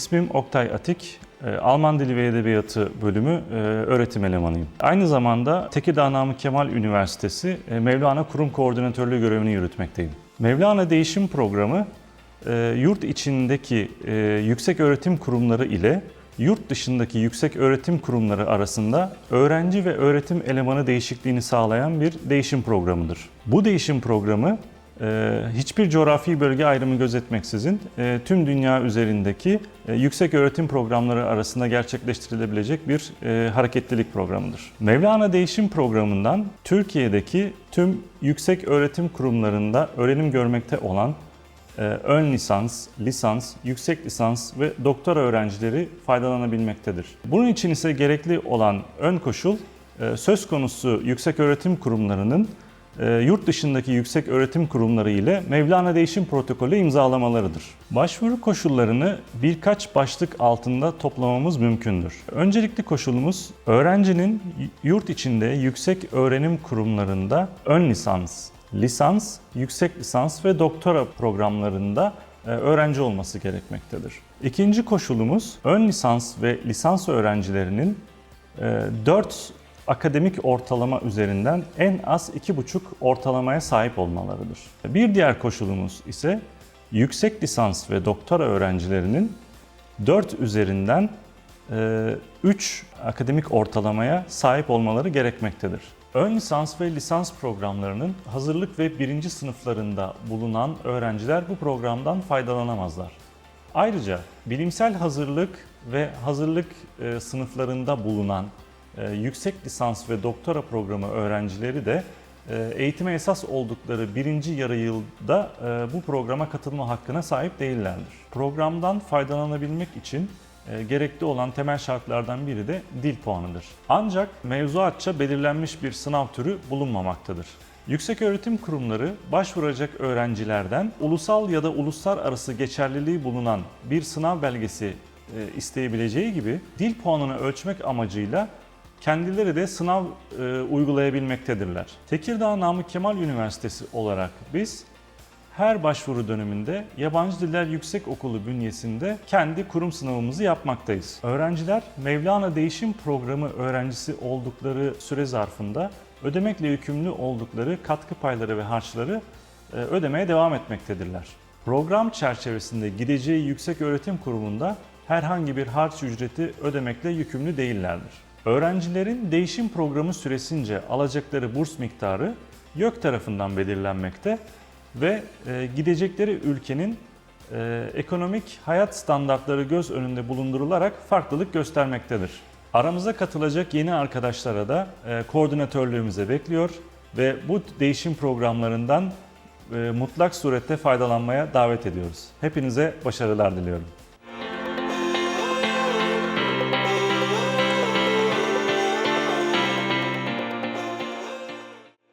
İsmim Oktay Atik. Ee, Alman Dili ve Edebiyatı bölümü e, öğretim elemanıyım. Aynı zamanda Tekirdağ Namık Kemal Üniversitesi e, Mevlana Kurum Koordinatörlüğü görevini yürütmekteyim. Mevlana Değişim Programı e, yurt içindeki yüksek öğretim kurumları ile yurt dışındaki yüksek öğretim kurumları arasında öğrenci ve öğretim elemanı değişikliğini sağlayan bir değişim programıdır. Bu değişim programı hiçbir coğrafi bölge ayrımı gözetmeksizin e, tüm dünya üzerindeki e, yüksek öğretim programları arasında gerçekleştirilebilecek bir e, hareketlilik programıdır. Mevlana Değişim Programı'ndan Türkiye'deki tüm yüksek öğretim kurumlarında öğrenim görmekte olan ön lisans, lisans, yüksek lisans ve doktora öğrencileri faydalanabilmektedir. Bunun için ise gerekli olan ön koşul söz konusu yüksek öğretim kurumlarının yurt dışındaki yüksek öğretim kurumları ile Mevlana Değişim Protokolü imzalamalarıdır. Başvuru koşullarını birkaç başlık altında toplamamız mümkündür. Öncelikli koşulumuz öğrencinin yurt içinde yüksek öğrenim kurumlarında ön lisans, lisans, yüksek lisans ve doktora programlarında e, öğrenci olması gerekmektedir. İkinci koşulumuz ön lisans ve lisans öğrencilerinin 4 akademik ortalama üzerinden en az 2,5 ortalamaya sahip olmalarıdır. Bir diğer koşulumuz ise yüksek lisans ve doktora öğrencilerinin 4 üzerinden 3 akademik ortalamaya sahip olmaları gerekmektedir. Ön lisans ve lisans programlarının hazırlık ve birinci sınıflarında bulunan öğrenciler bu programdan faydalanamazlar. Ayrıca bilimsel hazırlık ve hazırlık e, sınıflarında bulunan e, yüksek lisans ve doktora programı öğrencileri de e, eğitime esas oldukları birinci yarı yılda e, bu programa katılma hakkına sahip değillerdir. Programdan faydalanabilmek için e, gerekli olan temel şartlardan biri de dil puanıdır. Ancak mevzuatça belirlenmiş bir sınav türü bulunmamaktadır. Yüksek öğretim kurumları başvuracak öğrencilerden ulusal ya da uluslararası geçerliliği bulunan bir sınav belgesi isteyebileceği gibi dil puanını ölçmek amacıyla kendileri de sınav e, uygulayabilmektedirler. Tekirdağ Namık Kemal Üniversitesi olarak biz her başvuru döneminde Yabancı Diller Yüksek Okulu bünyesinde kendi kurum sınavımızı yapmaktayız. Öğrenciler Mevlana Değişim Programı öğrencisi oldukları süre zarfında ödemekle yükümlü oldukları katkı payları ve harçları e, ödemeye devam etmektedirler. Program çerçevesinde gideceği yüksek öğretim kurumunda herhangi bir harç ücreti ödemekle yükümlü değillerdir. Öğrencilerin değişim programı süresince alacakları burs miktarı YÖK tarafından belirlenmekte ve e, gidecekleri ülkenin e, ekonomik hayat standartları göz önünde bulundurularak farklılık göstermektedir. Aramıza katılacak yeni arkadaşlara da e, koordinatörlüğümüze bekliyor ve bu değişim programlarından mutlak surette faydalanmaya davet ediyoruz. Hepinize başarılar diliyorum.